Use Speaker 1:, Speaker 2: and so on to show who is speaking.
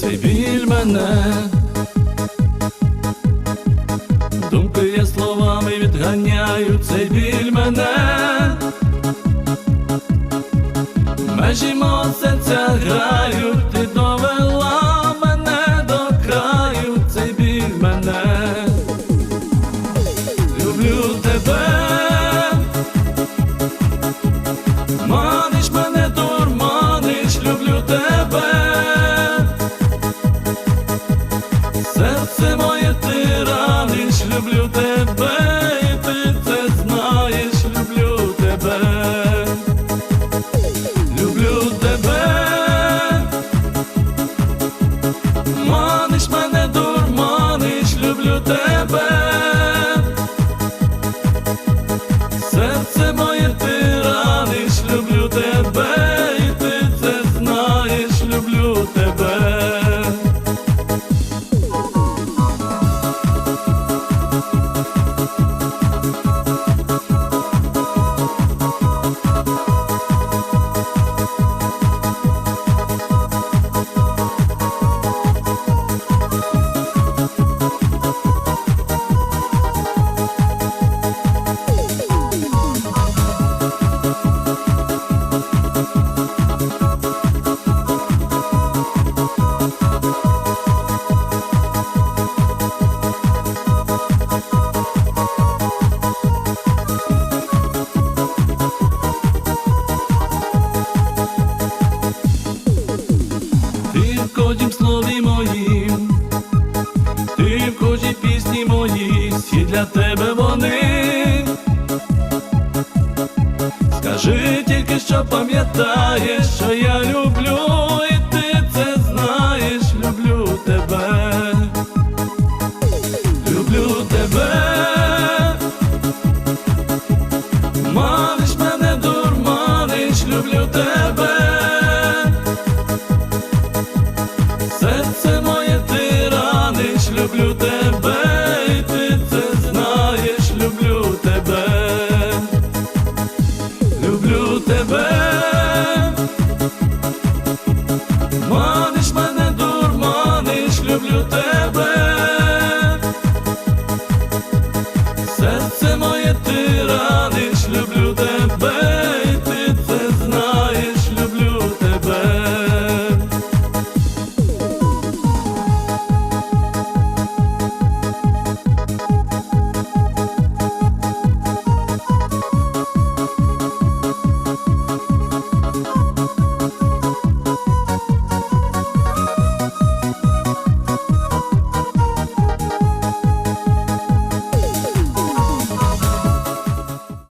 Speaker 1: Цей біль мене, думки я словами відганяю, цей біль мене, межі мого серця грають, люблю тебе, і ти це знаєш, люблю тебе, люблю тебе, маниш мене, дурманиш, люблю тебе. для тебе вони. Скажи тільки, що пам'ятаєш, що я люблю, і ти це знаєш, люблю тебе, люблю тебе, маниш мене, дурманиш, люблю тебе.